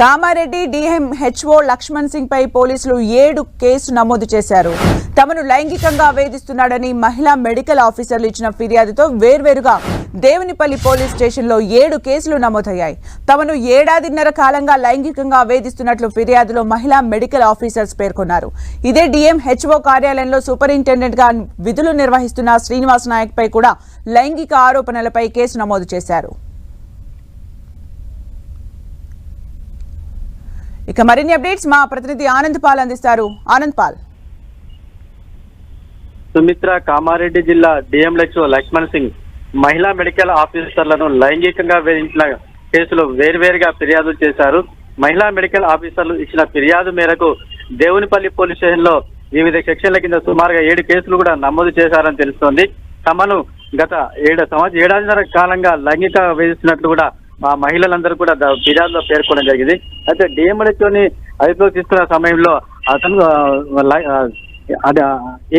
Kamareddy DMHO Laxman Singh పై పోలీసులు ఏడు కేసు నమోదు చేశారు. తమను లైంగికంగా వేధిస్తున్నాడని మహిళా మెడికల్ ఆఫీసర్లు ఇచ్చిన ఫిర్యాదుతో వేర్వేరుగా దేవునిపల్లి పోలీస్ స్టేషన్లో ఏడు కేసులు నమోదయ్యాయి. తమను ఏడాదిన్నర కాలంగా లైంగికంగా వేధిస్తున్నట్లు ఫిర్యాదులో మహిళా మెడికల్ ఆఫీసర్స్ పేర్కొన్నారు. ఇదే డిఎంహెచ్ఓ కార్యాలయంలో సూపరింటెండెంట్గా విధులు నిర్వహిస్తున్న శ్రీనివాస్ నాయక్ పై కూడా లైంగిక ఆరోపణలపై కేసు నమోదు చేశారు. ఇక మరిన్ని అప్డేట్స్ మా ప్రతినిధి ఆనంద్ పాల్ అందిస్తారు. ఆనంద్ పాల్. సుమిత్ర కామారెడ్డి జిల్లా డిఎంహెచ్ఓ లక్ష్మణ్ సింగ్ మహిళా మెడికల్ ఆఫీసర్లను లైంగికంగా వేధించిన కేసులో వేర్వేరుగా ఫిర్యాదు చేశారు. మహిళా మెడికల్ ఆఫీసర్లు ఇచ్చిన ఫిర్యాదు మేరకు దేవునిపల్లి పోలీస్ స్టేషన్లో వివిధ సెక్షన్ల కింద సుమారుగా ఏడు కేసులు కూడా నమోదు చేశారని తెలుస్తోంది. తమను గత ఏడు సంవత్సరం ఏడాదిన్నర కాలంగా లైంగిక వేధిస్తున్నట్లు కూడా ఆ మహిళలందరూ కూడా ఫిర్యాదులో పేర్కొనడం జరిగింది. అయితే డిఎంహెచ్ఓని అదుపులోకి తీసుకున్న సమయంలో అతను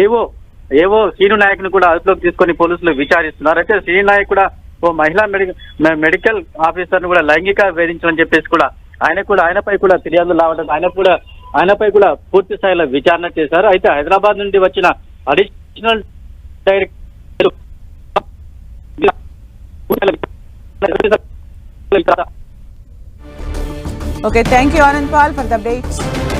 ఏవో ఏవో శ్రీను నాయక్ని కూడా అదుపులోకి తీసుకొని పోలీసులు విచారిస్తున్నారు. అయితే శ్రీను నాయక్ కూడా ఓ మహిళా మెడికల్ మెడికల్ ఆఫీసర్ను కూడా లైంగిక వేధించమని చెప్పేసి కూడా ఆయన కూడా ఆయనపై కూడా ఫిర్యాదులు రావడం ఆయన కూడా ఆయనపై కూడా పూర్తి స్థాయిలో విచారణ చేశారు. అయితే హైదరాబాద్ నుండి వచ్చిన additional director Okay, thank you, Anand Pal, for the update.